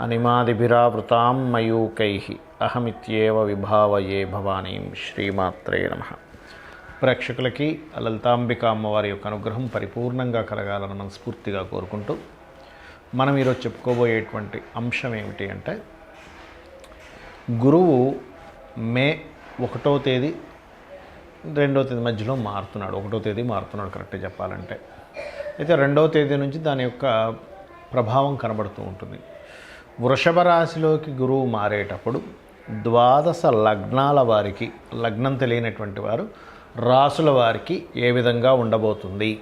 అనిమాదిభిరావృతాం మయూకై అహమిత్యేవ విభావయే భవానీం శ్రీమాత్రే నమ. ప్రేక్షకులకి లలితాంబిక అమ్మవారి యొక్క అనుగ్రహం పరిపూర్ణంగా కలగాలని మనస్ఫూర్తిగా కోరుకుంటూ మనం ఈరోజు చెప్పుకోబోయేటువంటి అంశం ఏమిటి అంటే గురువు మే ఒకటో తేదీ రెండో తేదీ మధ్యలో మారుతున్నాడు. ఒకటో తేదీ మారుతున్నాడు కరెక్ట్గా చెప్పాలంటే. అయితే రెండవ తేదీ నుంచి దాని యొక్క ప్రభావం కనబడుతూ ఉంటుంది. వృషభ రాశిలోకి గురువు మారేటప్పుడు ద్వాదశ లగ్నాల వారికి లగ్నం తెలియనటువంటి వారు రాసుల వారికి ఏ విధంగా ఉండబోతుంది?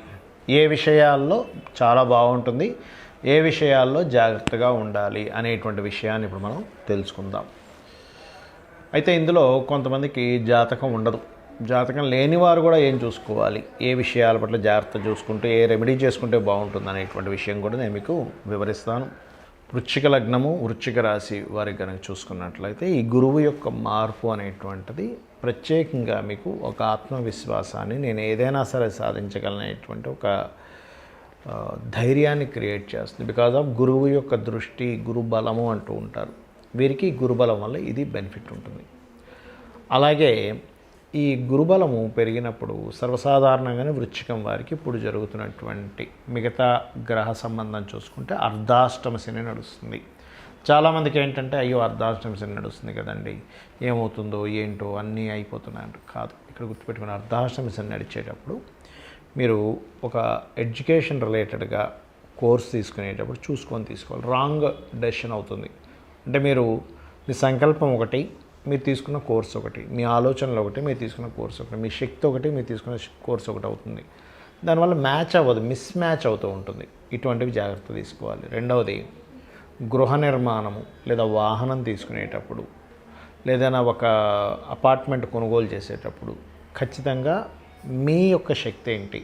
ఏ విషయాల్లో చాలా బాగుంటుంది ఏ విషయాల్లో జాగ్రత్తగా ఉండాలి అనేటువంటి విషయాన్ని ఇప్పుడు మనం తెలుసుకుందాం. అయితే ఇందులో కొంతమందికి జాతకం ఉండదు. జాతకం లేని వారు కూడా ఏం చూసుకోవాలి? ఏ విషయాల పట్ల జాగ్రత్త చూసుకుంటూ ఏ రెమెడీ చేసుకుంటే బాగుంటుంది అనేటువంటి విషయం కూడా నేను మీకు వివరిస్తాను. వృచ్చిక లగ్నము వృచ్చిక రాశి వారికి కనుక చూసుకున్నట్లయితే ఈ గురువు యొక్క మార్పు అనేటువంటిది ప్రత్యేకంగా మీకు ఒక ఆత్మవిశ్వాసాన్ని నేను ఏదైనా సరే సాధించగలనేటువంటి ఒక ధైర్యాన్ని క్రియేట్ చేస్తుంది. బికాజ్ ఆఫ్ గురువు యొక్క దృష్టి గురు బలము అంటూ ఉంటారు. వీరికి గురుబలం వల్ల ఇది బెనిఫిట్ ఉంటుంది. అలాగే ఈ గురుబలము పెరిగినప్పుడు సర్వసాధారణంగానే వృచ్చికం వారికి ఇప్పుడు జరుగుతున్నటువంటి మిగతా గ్రహ సంబంధం చూసుకుంటే అర్ధాష్టమ శని నడుస్తుంది. చాలామందికి ఏంటంటే అయ్యో అర్ధాష్టమ శని నడుస్తుంది కదండి. ఏమవుతుందో ఏంటో అన్నీ అయిపోతున్నాయంట. కాదు ఇక్కడ గుర్తుపెట్టుకుని అర్ధాష్టమ శని నడిచేటప్పుడు మీరు ఒక ఎడ్యుకేషన్ రిలేటెడ్గా కోర్స్ తీసుకునేటప్పుడు చూసుకొని తీసుకోవాలి. రాంగ్ డెసిషన్ అవుతుంది. అంటే మీరు మీ సంకల్పం ఒకటి మీరు తీసుకున్న కోర్స్ ఒకటి మీ ఆలోచనలు ఒకటి మీరు తీసుకున్న కోర్స్ ఒకటి మీ శక్తి ఒకటి మీరు తీసుకున్న కోర్స్ ఒకటి అవుతుంది. దానివల్ల మ్యాచ్ అవ్వదు మిస్ మ్యాచ్ అవుతూ ఉంటుంది. ఇటువంటివి జాగ్రత్త తీసుకోవాలి. రెండవది గృహ నిర్మాణము లేదా వాహనం తీసుకునేటప్పుడు లేదైనా ఒక అపార్ట్మెంట్ కొనుగోలు చేసేటప్పుడు ఖచ్చితంగా మీ యొక్క శక్తి ఏంటి?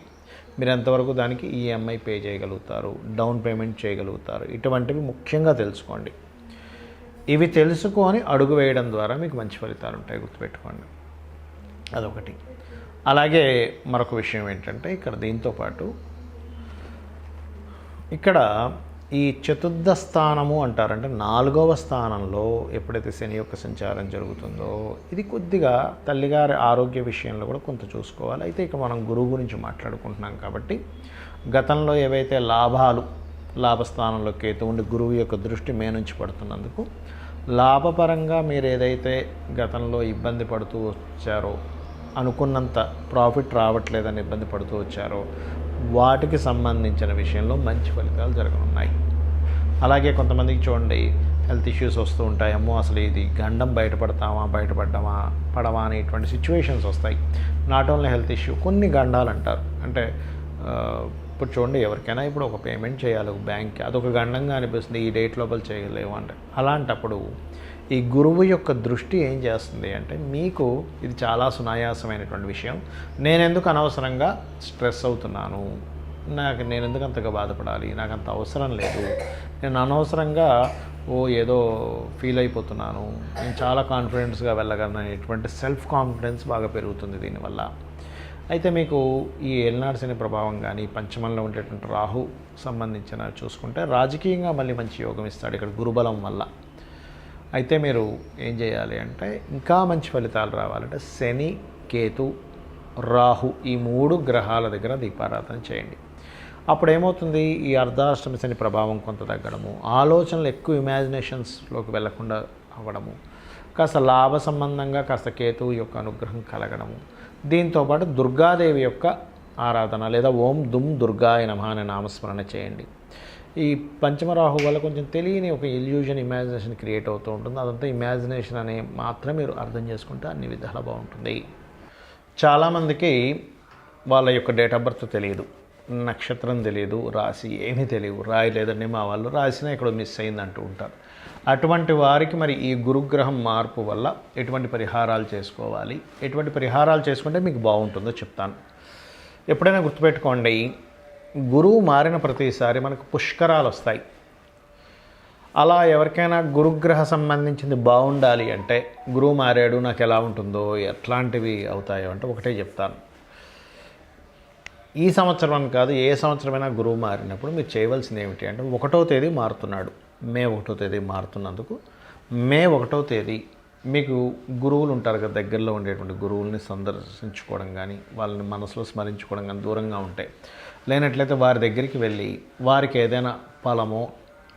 మీరు ఎంతవరకు దానికి ఈఎంఐ పే చేయగలుగుతారు డౌన్ పేమెంట్ చేయగలుగుతారు? ఇటువంటివి ముఖ్యంగా తెలుసుకోండి. ఇవి తెలుసుకొని అడుగు వేయడం ద్వారా మీకు మంచి ఫలితాలు ఉంటాయి గుర్తుపెట్టుకోండి. అదొకటి. అలాగే మరొక విషయం ఏంటంటే ఇక్కడ దీంతో పాటు ఇక్కడ ఈ చతుర్థ స్థానము అంటారంటే నాలుగవ స్థానంలో ఎప్పుడైతే శని యొక్క సంచారం జరుగుతుందో ఇది కొద్దిగా తల్లిగారి ఆరోగ్య విషయంలో కూడా కొంత చూసుకోవాలి. అయితే ఇక మనం గురువు గురించి మాట్లాడుకుంటున్నాం కాబట్టి గతంలో ఏవైతే లాభాలు లాభస్థానంలో కేతు ఉండి గురువు యొక్క దృష్టి మే నుంచి పడుతున్నందుకు లాభపరంగా మీరు ఏదైతే గతంలో ఇబ్బంది పడుతూ వచ్చారో అనుకున్నంత ప్రాఫిట్ రావట్లేదని ఇబ్బంది పడుతూ వచ్చారో వాటికి సంబంధించిన విషయంలో మంచి ఫలితాలు జరగనున్నాయి. అలాగే కొంతమందికి చూడండి హెల్త్ ఇష్యూస్ వస్తూ ఉంటాయి. అమ్మో అసలు ఇది గండం బయటపడతామా బయటపడ్డామా పడవా అనేటువంటి సిచ్యువేషన్స్ వస్తాయి. నాట్ ఓన్లీ హెల్త్ ఇష్యూ కొన్ని గండాలు అంటారు అంటే ఇప్పుడు చూడండి ఎవరికైనా ఇప్పుడు ఒక పేమెంట్ చేయాలి ఒక బ్యాంక్కి అదొక గండంగా అనిపిస్తుంది ఈ డేట్ లోపల చేయలేము అంటే. అలాంటప్పుడు ఈ గురువు యొక్క దృష్టి ఏం చేస్తుంది అంటే మీకు ఇది చాలా సునాయాసమైనటువంటి విషయం. నేను ఎందుకు అనవసరంగా స్ట్రెస్ అవుతున్నాను? నాకు నేను ఎందుకు అంతగా బాధపడాలి? నాకు అంత అవసరం లేదు. నేను అనవసరంగా ఓ ఏదో ఫీల్ అయిపోతున్నాను. నేను చాలా కాన్ఫిడెన్స్గా వెళ్ళగలను అనేటువంటి సెల్ఫ్ కాన్ఫిడెన్స్ బాగా పెరుగుతుంది దీనివల్ల. అయితే మీకు ఈ ఏలినాడు శని ప్రభావం కానీ పంచమంలో ఉండేటువంటి రాహు సంబంధించిన చూసుకుంటే రాజకీయంగా మళ్ళీ మంచి యోగం ఇస్తాడు ఇక్కడ గురుబలం వల్ల. అయితే మీరు ఏం చేయాలి అంటే ఇంకా మంచి ఫలితాలు రావాలంటే శని కేతు రాహు ఈ మూడు గ్రహాల దగ్గర దీపారాధన చేయండి. అప్పుడు ఏమవుతుంది ఈ అర్ధాష్టమి శని ప్రభావం కొంత తగ్గడము ఆలోచనలు ఎక్కువ ఇమాజినేషన్స్లోకి వెళ్ళకుండా అవ్వడము కాస్త లాభ సంబంధంగా కాస్త కేతువు యొక్క అనుగ్రహం కలగడము దీంతోపాటు దుర్గాదేవి యొక్క ఆరాధన లేదా ఓం దుమ్ దుర్గాయ నమ అనే నామస్మరణ చేయండి. ఈ పంచమరాహు వల్ల కొంచెం తెలియని ఒక ఇల్యూజన్ ఇమాజినేషన్ క్రియేట్ అవుతూ ఉంటుంది. అదంతా ఇమాజినేషన్ అనే మాత్రం మీరు అర్థం చేసుకుంటే అన్ని విధాలా బాగుంటుంది. చాలామందికి వాళ్ళ యొక్క డేట్ ఆఫ్ బర్త్ తెలియదు. నక్షత్రం తెలియదు రాశి ఏమీ తెలియదు రాయలేదండి మా వాళ్ళు. రాసినా ఇక్కడ మిస్ అయింది అంటూ ఉంటారు. అటువంటి వారికి మరి ఈ గురుగ్రహం మార్పు వల్ల ఎటువంటి పరిహారాలు చేసుకోవాలి? ఎటువంటి పరిహారాలు చేసుకుంటే మీకు బాగుంటుందో చెప్తాను. ఎప్పుడైనా గుర్తుపెట్టుకోండి గురువు మారిన ప్రతిసారి మనకు పుష్కరాలు వస్తాయి. అలా ఎవరికైనా గురుగ్రహ సంబంధించింది బాగుండాలి అంటే గురువు మారాడు నాకు ఎలా ఉంటుందో ఎట్లాంటివి అవుతాయో అంటే ఒకటే చెప్తాను. ఈ సంవత్సరం అని కాదు ఏ సంవత్సరమైనా గురువు మారినప్పుడు మీరు చేయవలసింది ఏమిటి అంటే ఒకటో తేదీ మారుతున్నాడు. మే ఒకటో తేదీ మారుతున్నందుకు మే ఒకటో తేదీ మీకు గురువులు ఉంటారు కదా దగ్గరలో ఉండేటువంటి గురువుల్ని సందర్శించుకోవడం కానీ వాళ్ళని మనసులో స్మరించుకోవడం కానీ దూరంగా ఉంటాయి లేనట్లయితే వారి దగ్గరికి వెళ్ళి వారికి ఏదైనా ఫలమో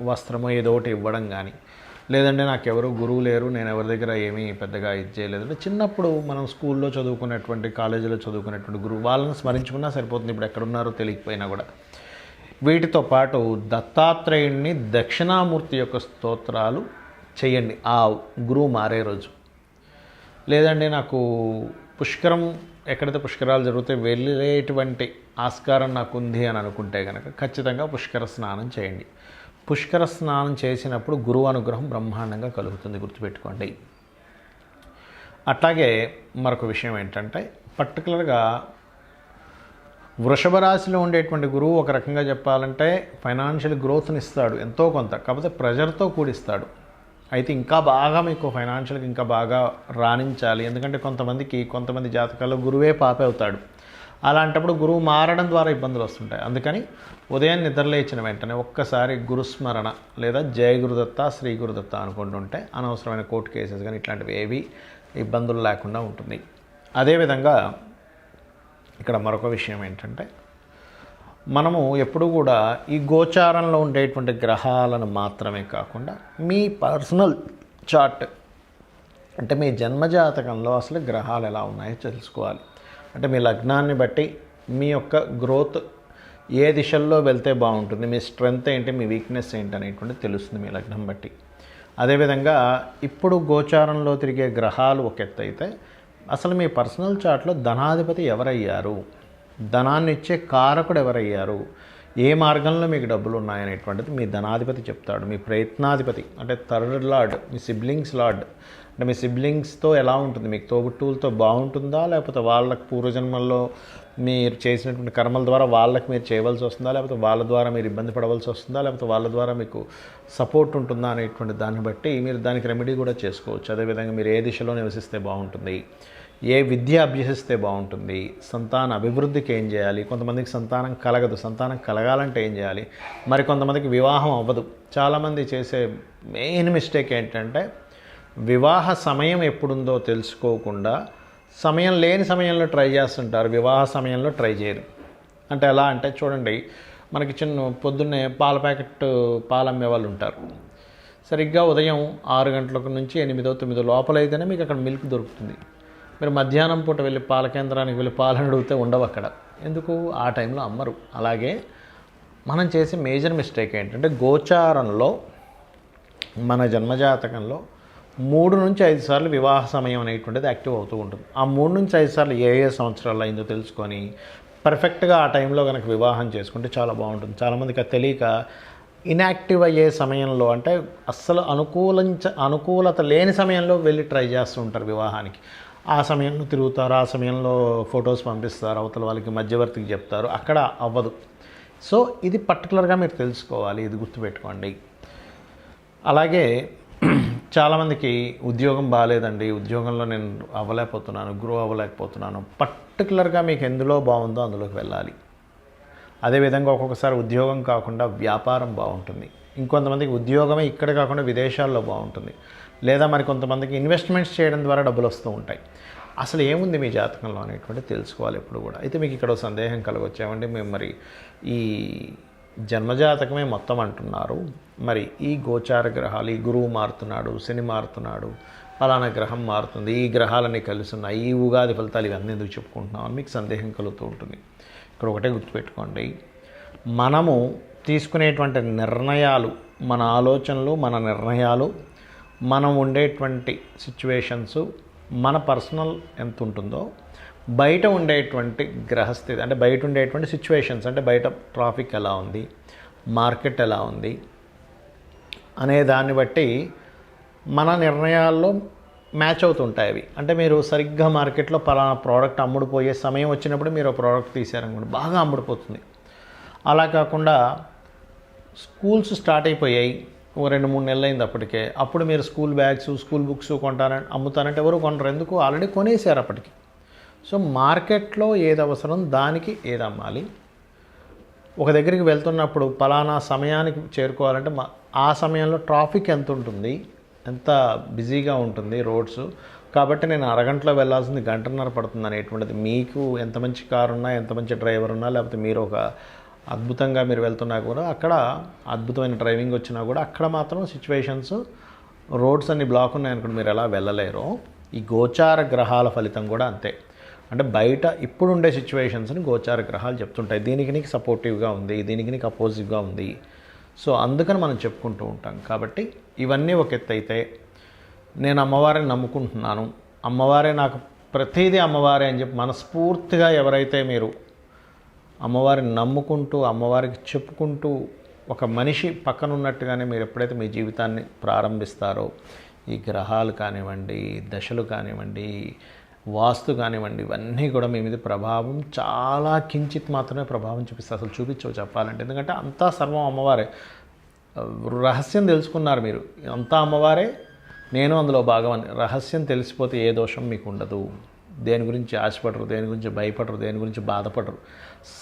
వస్త్రమో ఏదో ఒకటి ఇవ్వడం కానీ లేదంటే నాకు ఎవరు గురువు లేరు నేను ఎవరి దగ్గర ఏమీ పెద్దగా ఇది చేయలేదు అంటే చిన్నప్పుడు మనం స్కూల్లో చదువుకునేటువంటి కాలేజీలో చదువుకునేటువంటి గురువు వాళ్ళని స్మరించుకున్నా సరిపోతుంది. ఇప్పుడు ఎక్కడున్నారో తెలియకపోయినా కూడా. వీటితో పాటు దత్తాత్రేయుణ్ణి దక్షిణామూర్తి యొక్క స్తోత్రాలు చేయండి. ఆ గురువు మారే రోజు. లేదండి నాకు పుష్కరం ఎక్కడైతే పుష్కరాలు జరిగితే వెళ్ళేటువంటి ఆస్కారం నాకు ఉంది అని అనుకుంటే కనుక ఖచ్చితంగా పుష్కర స్నానం చేయండి. పుష్కర స్నానం చేసినప్పుడు గురువు అనుగ్రహం బ్రహ్మాండంగా కలుగుతుంది గుర్తుపెట్టుకోండి. అట్లాగే మరొక విషయం ఏంటంటే పర్టికులర్గా వృషభ రాశిలో ఉండేటువంటి గురువు ఒక రకంగా చెప్పాలంటే ఫైనాన్షియల్ గ్రోత్ని ఇస్తాడు ఎంతో కొంత కాకపోతే ప్రెజర్తో కూడిస్తాడు. అయితే ఇంకా బాగా మీకు ఫైనాన్షియల్కి ఇంకా బాగా రాణించాలి. ఎందుకంటే కొంతమందికి కొంతమంది జాతకాల్లో గురువే పాపే అవుతాడు. అలాంటప్పుడు గురువు మారడం ద్వారా ఇబ్బందులు వస్తుంటాయి. అందుకని ఉదయం నిద్రలేచిన వెంటనే ఒక్కసారి గురుస్మరణ లేదా జయ గురుదత్త శ్రీ గురుదత్త అనుకుంటుంటే అనవసరమైన కోర్టు కేసెస్ కానీ ఇట్లాంటివి ఏవి ఇబ్బందులు లేకుండా ఉంటుంది. అదేవిధంగా ఇక్కడ మరొక విషయం ఏంటంటే మనము ఎప్పుడు కూడా ఈ గోచారంలో ఉండేటువంటి గ్రహాలను మాత్రమే కాకుండా మీ పర్సనల్ చార్ట్ అంటే మీ జన్మజాతకంలో అసలు గ్రహాలు ఎలా ఉన్నాయో తెలుసుకోవాలి. అంటే మీ లగ్నాన్ని బట్టి మీ యొక్క గ్రోత్ ఏ దిశల్లో వెళ్తే బాగుంటుంది మీ స్ట్రెంగ్త్ ఏంటి మీ వీక్నెస్ ఏంటి అనేటువంటి తెలుస్తుంది మీ లగ్నం బట్టి. అదేవిధంగా ఇప్పుడు గోచారంలో తిరిగే గ్రహాలు ఒక ఎత్తు అయితే అసలు మీ పర్సనల్ చార్ట్లో ధనాధిపతి ఎవరయ్యారు? ధనాన్ని ఇచ్చే కారకుడు ఎవరయ్యారు? ఏ మార్గంలో మీకు డబ్బులు ఉన్నాయనేటువంటిది మీ ధనాధిపతి చెప్తాడు. మీ ప్రయత్నాధిపతి అంటే థర్డ్ లార్డ్ మీ సిబ్లింగ్స్ లార్డ్. అంటే మీ సిబ్లింగ్స్తో ఎలా ఉంటుంది? మీకు తోబుట్టువులతో బాగుంటుందా? లేకపోతే వాళ్ళకు పూర్వజన్మల్లో మీరు చేసినటువంటి కర్మల ద్వారా వాళ్ళకి మీరు చేయవలసి వస్తుందా? లేకపోతే వాళ్ళ ద్వారా మీరు ఇబ్బంది పడవలసి వస్తుందా? లేకపోతే వాళ్ళ ద్వారా మీకు సపోర్ట్ ఉంటుందా అనేటువంటి దాన్ని బట్టి మీరు దానికి రెమెడీ కూడా చేసుకోవచ్చు. అదేవిధంగా మీరు ఏ దిశలో నివసిస్తే బాగుంటుంది? ఏ విద్య అభ్యసిస్తే బాగుంటుంది? సంతాన అభివృద్ధికి ఏం చేయాలి? కొంతమందికి సంతానం కలగదు. సంతానం కలగాలంటే ఏం చేయాలి? మరి కొంతమందికి వివాహం అవ్వదు. చాలామంది చేసే మెయిన్ మిస్టేక్ ఏంటంటే వివాహ సమయం ఎప్పుడుందో తెలుసుకోకుండా సమయం లేని సమయంలో ట్రై చేస్తుంటారు వివాహ సమయంలో ట్రై చేయరు. అంటే ఎలా అంటే చూడండి మనకి చిన్న పొద్దున్నే పాల ప్యాకెట్ పాలు అమ్మే వాళ్ళు ఉంటారు. సరిగ్గా ఉదయం ఆరు గంటలకు నుంచి ఎనిమిదో తొమ్మిదో లోపల అయితేనే మీకు అక్కడ మిల్క్ దొరుకుతుంది. మీరు మధ్యాహ్నం పూట వెళ్ళి పాల కేంద్రానికి వెళ్ళి పాలను అడిగితే ఉండవు అక్కడ. ఎందుకు? ఆ టైంలో అమ్మరు. అలాగే మనం చేసే మేజర్ మిస్టేక్ ఏంటంటే గోచారంలో మన జన్మజాతకంలో మూడు నుంచి ఐదు సార్లు వివాహ సమయం అనేటువంటిది యాక్టివ్ అవుతూ ఉంటుంది. ఆ మూడు నుంచి ఐదు సార్లు ఏ ఏ సంవత్సరాలు అయిందో తెలుసుకొని పర్ఫెక్ట్గా ఆ టైంలో కనుక వివాహం చేసుకుంటే చాలా బాగుంటుంది. చాలామందికి అది తెలియక ఇన్యాక్టివ్ అయ్యే సమయంలో అంటే అస్సలు అనుకూలించ అనుకూలత లేని సమయంలో వెళ్ళి ట్రై చేస్తూ ఉంటారు వివాహానికి. ఆ సమయంలో తిరుగుతారు ఆ సమయంలో ఫొటోస్ పంపిస్తారు అవతల వాళ్ళకి మధ్యవర్తికి చెప్తారు. అక్కడ అవ్వదు. సో ఇది పర్టికులర్గా మీరు తెలుసుకోవాలి ఇది గుర్తుపెట్టుకోండి. అలాగే చాలామందికి ఉద్యోగం బాగాలేదండి. ఉద్యోగంలో నేను అవ్వలేకపోతున్నాను గ్రో అవ్వలేకపోతున్నాను. పర్టికులర్గా మీకు ఎందులో బాగుందో అందులోకి వెళ్ళాలి. అదేవిధంగా ఒక్కొక్కసారి ఉద్యోగం కాకుండా వ్యాపారం బాగుంటుంది. ఇంకొంతమందికి ఉద్యోగమే ఇక్కడ కాకుండా విదేశాల్లో బాగుంటుంది. లేదా మరి కొంతమందికి ఇన్వెస్ట్మెంట్స్ చేయడం ద్వారా డబ్బులు వస్తూ ఉంటాయి. అసలు ఏముంది మీ జాతకంలో అనేటువంటి తెలుసుకోవాలి ఎప్పుడు కూడా. అయితే మీకు ఇక్కడ సందేహం కలగొచ్చామండి మేము మరి ఈ జన్మజాతకమే మొత్తం అంటున్నారు. మరి ఈ గోచార గ్రహాలు ఈ గురువు మారుతున్నాడు శని మారుతున్నాడు ఫలానా గ్రహం మారుతుంది ఈ గ్రహాలన్నీ కలిసి ఉన్నాయి ఈ ఉగాది ఫలితాలు ఇవన్నీ ఎందుకు చెప్పుకుంటున్నాం అని మీకు సందేహం కలుగుతూ ఉంటుంది. ఇక్కడ ఒకటే గుర్తుపెట్టుకోండి. మనము తీసుకునేటువంటి నిర్ణయాలు మన ఆలోచనలు మన నిర్ణయాలు మనం ఉండేటువంటి సిచ్యువేషన్స్ మన పర్సనల్ ఎంత ఉంటుందో బయట ఉండేటువంటి గ్రహస్థితి అంటే బయట ఉండేటువంటి సిచ్యువేషన్స్ అంటే బయట ట్రాఫిక్ ఎలా ఉంది మార్కెట్ ఎలా ఉంది అనే దాన్ని బట్టి మన నిర్ణయాల్లో మ్యాచ్ అవుతుంటాయి అవి. అంటే మీరు సరిగ్గా మార్కెట్లో పలానా ప్రోడక్ట్ అమ్ముడుపోయే సమయం వచ్చినప్పుడు మీరు ప్రోడక్ట్ తీసారనుకోండి బాగా అమ్ముడుపోతుంది. అలా కాకుండా స్కూల్స్ స్టార్ట్ అయిపోయాయి ఓ రెండు మూడు నెలలు అయింది అప్పటికే. అప్పుడు మీరు స్కూల్ బ్యాగ్స్ స్కూల్ బుక్స్ కొంటారని అమ్ముతారంటే ఎవరు కొనరు ఎందుకు? ఆల్రెడీ కొనేసారు అప్పటికి. సో మార్కెట్లో ఏది అవసరం దానికి ఏది అమ్మాలి? ఒక దగ్గరికి వెళ్తున్నప్పుడు పలానా సమయానికి చేరుకోవాలంటే మా ఆ సమయంలో ట్రాఫిక్ ఎంత ఉంటుంది? ఎంత బిజీగా ఉంటుంది రోడ్స్? కాబట్టి నేను అరగంటలో వెళ్ళాల్సింది గంటన్నర పడుతుంది అనేటువంటిది. మీకు ఎంత మంచి కారు ఉన్నా ఎంత మంచి డ్రైవర్ ఉన్నా లేకపోతే మీరు ఒక అద్భుతంగా మీరు వెళ్తున్నా కూడా అక్కడ అద్భుతమైన డ్రైవింగ్ వచ్చినా కూడా అక్కడ మాత్రం సిచ్యువేషన్స్ రోడ్స్ అన్ని బ్లాక్ ఉన్నాయనుకోండి మీరు ఎలా వెళ్ళలేరో ఈ గోచార గ్రహాల ఫలితం కూడా అంతే. అంటే బయట ఇప్పుడు ఉండే సిచ్యువేషన్స్ని గోచార గ్రహాలు చెప్తుంటాయి. దీనికి నీకు సపోర్టివ్గా ఉంది దీనికి నీకు అపోజివ్గా ఉంది. సో అందుకని మనం చెప్పుకుంటూ ఉంటాం. కాబట్టి ఇవన్నీ ఒక ఎత్తు అయితే నేను అమ్మవారిని నమ్ముకుంటున్నాను. అమ్మవారే నాకు ప్రతిదీ అమ్మవారే అని చెప్పి మనస్ఫూర్తిగా ఎవరైతే మీరు అమ్మవారిని నమ్ముకుంటూ అమ్మవారికి చెప్పుకుంటూ ఒక మనిషి పక్కన ఉన్నట్టుగానే మీరు ఎప్పుడైతే మీ జీవితాన్ని ప్రారంభిస్తారో ఈ గ్రహాలు కానివ్వండి దశలు కానివ్వండి వాస్తు కానివ్వండి ఇవన్నీ కూడా మీ మీద ప్రభావం చాలా కించిత్ మాత్రమే ప్రభావం చూపిస్తుంది. అసలు చూపించవు చెప్పాలంటే. ఎందుకంటే అంతా సర్వం అమ్మవారే. రహస్యం తెలుసుకున్నారు మీరు. అంతా అమ్మవారే నేను అందులో భాగమని రహస్యం తెలిసిపోతే ఏ దోషం మీకు ఉండదు. దేని గురించి ఆశపడరు దేని గురించి భయపడరు దేని గురించి బాధపడరు.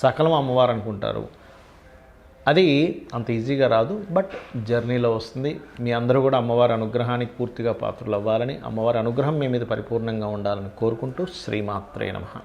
సకలం అమ్మవారు అనుకుంటారు. అది అంత ఈజీగా రాదు బట్ జర్నీలో వస్తుంది. మీ అందరూ కూడా అమ్మవారి అనుగ్రహానికి పూర్తిగా పాత్రలు అవ్వాలని అమ్మవారి అనుగ్రహం మీ మీద పరిపూర్ణంగా ఉండాలని కోరుకుంటూ శ్రీమాత్రే నమః.